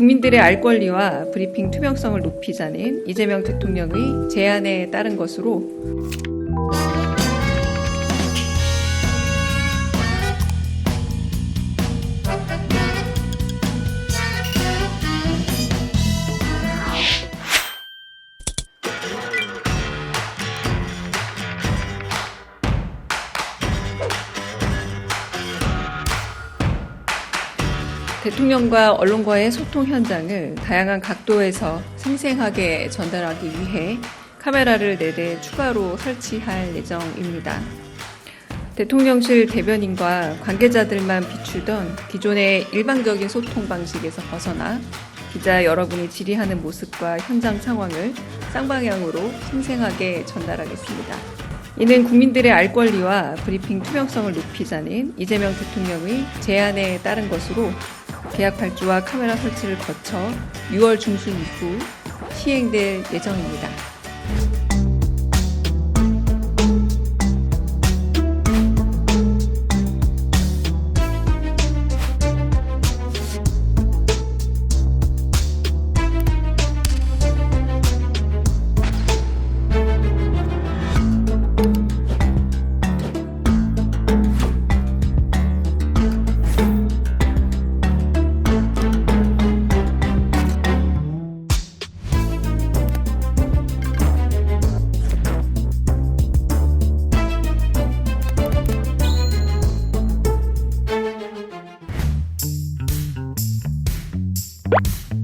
국민들의 알 권리와 브리핑 투명성을 높이자는 이재명 대통령의 제안에 따른 것으로 대통령과 언론과의 소통 현장을 다양한 각도에서 생생하게 전달하기 위해 카메라를 4대 추가로 설치할 예정입니다. 대통령실 대변인과 관계자들만 비추던 기존의 일방적인 소통 방식에서 벗어나 기자 여러분이 질의하는 모습과 현장 상황을 쌍방향으로 생생하게 전달하겠습니다. 이는 국민들의 알 권리와 브리핑 투명성을 높이자는 이재명 대통령의 제안에 따른 것으로 계약 발주와 카메라 설치를 거쳐 6월 중순 이후 시행될 예정입니다. you